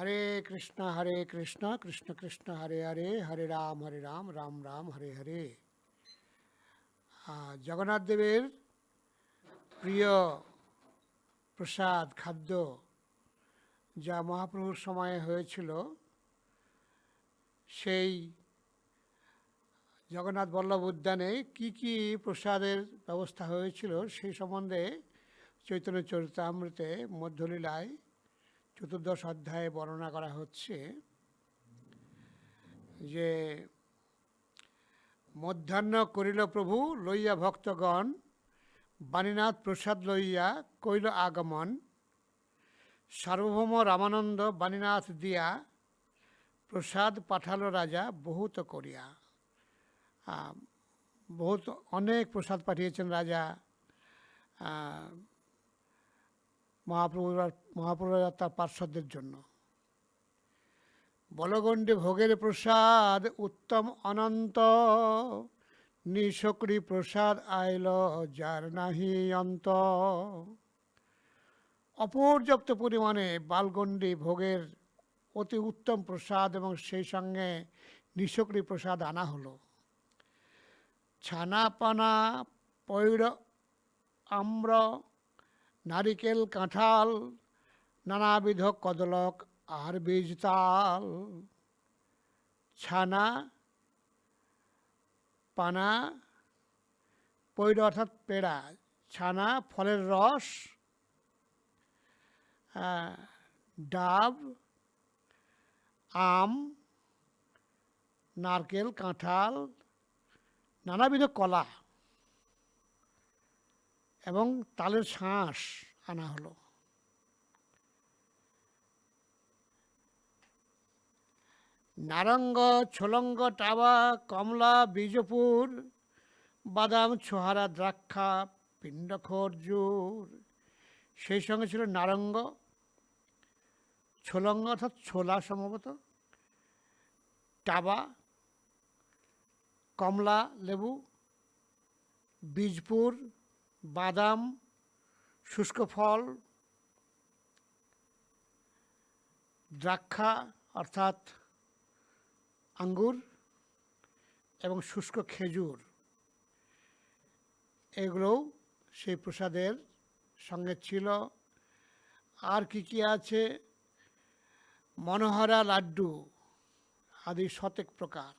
হরে কৃষ্ণ হরে কৃষ্ণ কৃষ্ণ কৃষ্ণ, হরে হরে হরে রাম হরে রাম রাম রাম, হরে হরে। জগন্নাথ দেবের প্রিয় প্রসাদ খাদ্য যা মহাপ্রভুর সময়ে হয়েছিল, সেই জগন্নাথ বল্লভ উদ্যানে কি কি প্রসাদের ব্যবস্থা হয়েছিল সেই সম্বন্ধে চৈতন্য চরিতামৃতে মধ্যলীলায় চতুর্দশ অধ্যায়ে বর্ণনা করা হচ্ছে যে, মধ্যাহ্ন করিল প্রভু লইয়া ভক্তগণ, বাণীনাথ প্রসাদ লইয়া কইল আগমন। সার্বভৌম রামানন্দ বাণীনাথ দিয়া প্রসাদ পাঠালো রাজা বহুত করিয়া। বহুত অনেক প্রসাদ পাঠিয়েছেন রাজা। মহাপ্রভুর মহাপ্রভুর তার পার্শ্বদের জন্য। বলগণ্ডে ভোগের প্রসাদ উত্তম অনন্ত। নিশকরি প্রসাদ আইল যার নাহি অন্ত। অপর্যাপ্ত পরিমাণে বালগণ্ডি ভোগের অতি উত্তম প্রসাদ এবং সেই সঙ্গে নিশকরি প্রসাদ আনা হলো। ছানা পানা পৈর আম্র নারিকেল, কাঁঠাল, নানাবিধ কদলক, আর বীজ তাল, ছানা, পানা, পৈর অর্থাৎ পেড়া, ছানা, ফলের রস ডাব, আম, নারকেল, কাঁঠাল, নানাবিধ কলা। এবং তালের শাঁস আনা হলো। নারঙ্গ, ছোলঙ্গ, টাবা, কমলা, বীজপুর, বাদাম, ছোহারা, দ্রাক্ষা, পিণ্ড, খরজুর। সেই সঙ্গে ছিল নারঙ্গ, ছোলঙ্গ অর্থাৎ ছোলা সম্ভবত, টাবা, কমলা, লেবু, বীজপুর বাদাম, শুষ্ক ফল, দ্রাক্ষা অর্থাৎ আঙ্গুর এবং শুষ্ক খেজুর। এগুলোও সেই প্রসাদের সঙ্গে ছিল। আর কি কি আছে? মনোহরা লাড্ডু আদি শতেক প্রকার।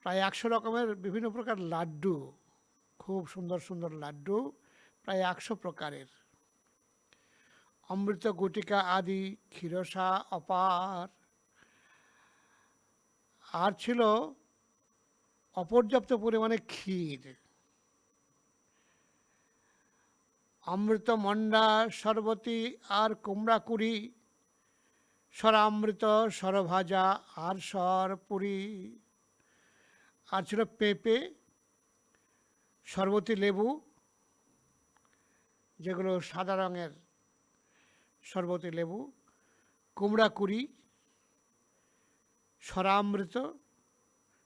প্রায় একশো রকমের বিভিন্ন প্রকার লাড্ডু খুব সুন্দর সুন্দর লাড্ডু, প্রায় একশো প্রকারের। অমৃত গুটিকা আদি, ক্ষীরসা, অপার। আর ছিল অপর্যাপ্ত পরিমাণে ক্ষীর। অমৃত মন্ডা সরবতী আর কুমড়া কুড়ি, সরামৃত, সরভাজা, আর সর পুরি। আর ছিল পেঁপে সরবতী লেবু, যেগুলো সাদা রঙের সরবতী লেবু, কুমড়া কুড়ি, সরামৃত,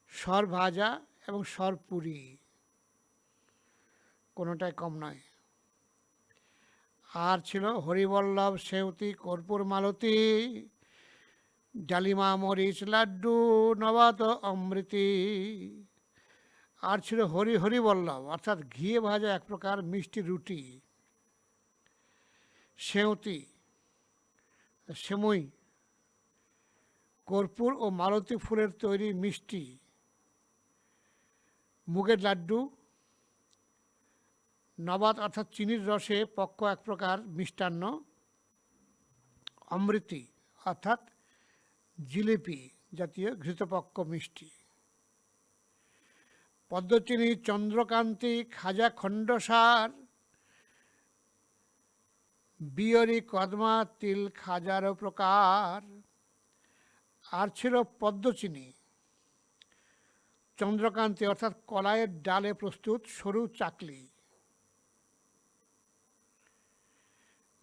সর ভাজা এবং সর পুরি। কোনোটাই কম নয়। আর ছিল হরিবল্লভ, সেউতি, কর্পূর, মালতী, ডালিমা, মরিচ, লাড্ডু, নবাত, অমৃতি। আর ছিল হরি হরিবল্লভ অর্থাৎ ঘিয়ে ভাজা এক প্রকার মিষ্টি রুটি। সেউতি, সেমুই, কর্পূর ও মালতী ফুলের তৈরি মিষ্টি। মুগের লাড্ডু নবাত অর্থাৎ চিনির রসে পক্ক এক প্রকার মিষ্টান্ন। অমৃতি, অর্থাৎ জিলিপি জাতীয় ঘৃতপক্ক মিষ্টি। পদ্মচিনি, চন্দ্রকান্তি, খাজা খণ্ডসার, বিয়রি কদমা, তিল খাজারও প্রকার। আর ছিল পদ্মচিনি। চন্দ্রকান্তি অর্থাৎ কলাইয়ের ডালে প্রস্তুত সরু চাকলি।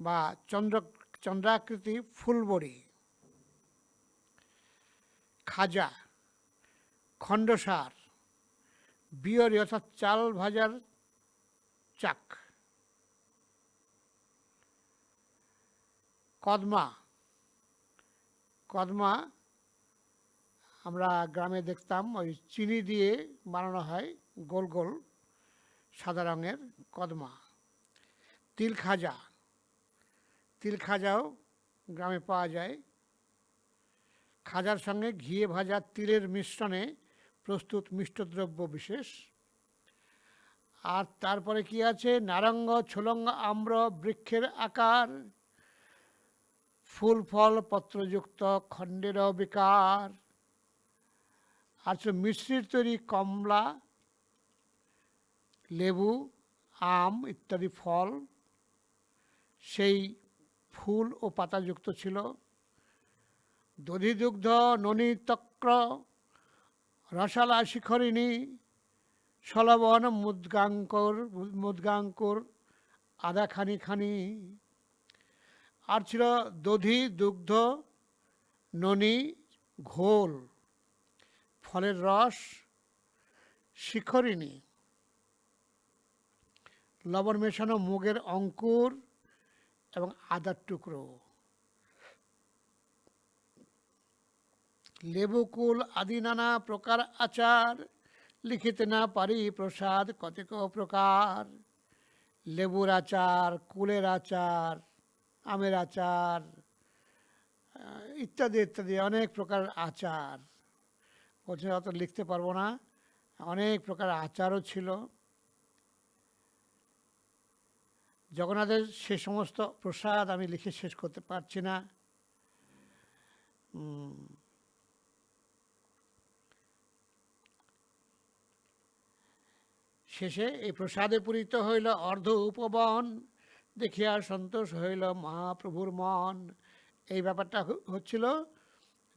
বা চন্দ্র, চন্দ্রাকৃতি ফুলবড়ি। খাজা খণ্ডসার। বিয়রি অর্থাৎ চাল ভাজার চাক। কদমা কদমা আমরা গ্রামে দেখতাম, ওই চিনি দিয়ে বানানো হয় গোল গোল সাদা রঙের কদমা। তিল খাজা, তিল খাজাও গ্রামে পাওয়া যায়। খাজার সঙ্গে ঘিয়ে ভাজা তিলের মিশ্রণে প্রস্তুত মিষ্টদ্রব্য বিশেষ। আর তারপরে কি আছে? নারঙ্গ, ছোলঙ্গ, আম্র, বৃক্ষের আকার, ফুল, ফল, পত্রযুক্ত, খণ্ডের বিকার হচ্ছে মিশ্রির তৈরি কমলা, লেবু, আম ইত্যাদি ফল, সেই ফুল ও পাতাযুক্ত ছিল। দধিদুগ্ধ, ননী, তক্র রসালা শিখরিণী, সলবন মুদগাঙ্কর, মুদগাঙ্কুর আদা খানি খানি। আর ছিল দধি, দুগ্ধ, ননি, ঘোল, ফলের রস, শিখরিণী। লবণ মেশানো মুগের অঙ্কুর এবং আদার টুকরো। লেবুকুল আদি নানা প্রকার আচার, লিখিতে না পারি প্রসাদ কতেক প্রকার। লেবুর আচার, কুলের আচার, আমের আচার ইত্যাদি ইত্যাদি, অনেক প্রকার আচার। বলছে, অত লিখতে পারব না। অনেক প্রকার আচারও ছিল। জগন্নাথের সে সমস্ত প্রসাদ আমি লিখে শেষ করতে পারছি না। শেষে এই প্রসাদে পূরিত হইল অর্ধ উপবন। দেখিয়া সন্তোষ হইল, মহাপ্রভুর মন। এই ব্যাপারটা হচ্ছিল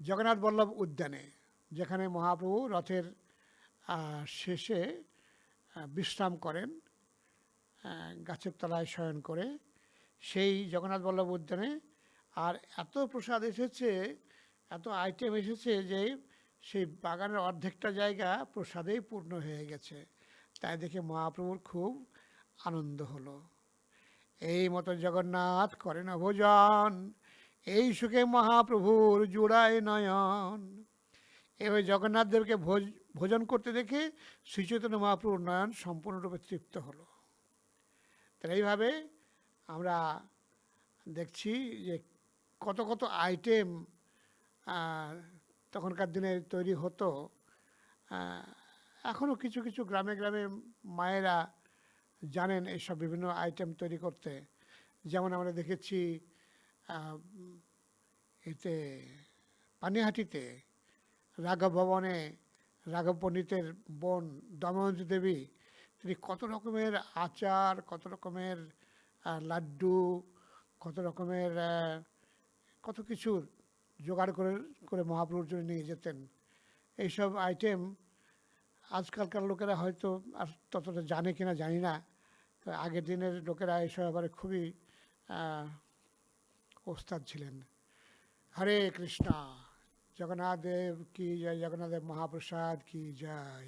জগন্নাথ বল্লভ উদ্যানে, যেখানে মহাপ্রভু রথের শেষে বিশ্রাম করেন গাছের তলায় শয়ন করে। সেই জগন্নাথ বল্লভ উদ্যানে আর এত প্রসাদ এসেছে, এত আইটেম এসেছে যে সেই বাগানের অর্ধেকটা জায়গা প্রসাদেই পূর্ণ হয়ে গেছে। তাই দেখে মহাপ্রভুর খুব আনন্দ হলো। এই মতো জগন্নাথ করেন ভোজন, এই সুখে মহাপ্রভুর জোড়ায় নয়ন। এভাবে জগন্নাথদেরকে ভোজ, ভোজন করতে দেখে শ্রীচৈতন্য মহাপ্রভুর নয়ন সম্পূর্ণরূপে তৃপ্ত হলো। তাহলে এইভাবে আমরা দেখছি যে কত কত আইটেম তখনকার দিনে তৈরি হতো এখনও কিছু কিছু গ্রামে গ্রামে মায়েরা জানেন এইসব বিভিন্ন আইটেম তৈরি করতে। যেমন আমরা দেখেছি এতে পানিহাটিতে রাঘব ভবনে রাঘব পণ্ডিতের বোন দময়ন্তী দেবী, তিনি কত রকমের আচার, কত রকমের লাড্ডু, কত রকমের কত কিছু জোগাড় করে করে মহাপ্রভুর জন্য নিয়ে যেতেন। এইসব আইটেম আজকালকার লোকেরা হয়তো আর ততটা জানে কি না জানি না। আগের দিনের লোকেরা এসব ব্যাপারে খুবই ওস্তাদ ছিলেন। হরে কৃষ্ণা, জগন্নাথ দেব কি জয়, জগন্নাথ দেব মহাপ্রসাদ কি জয়।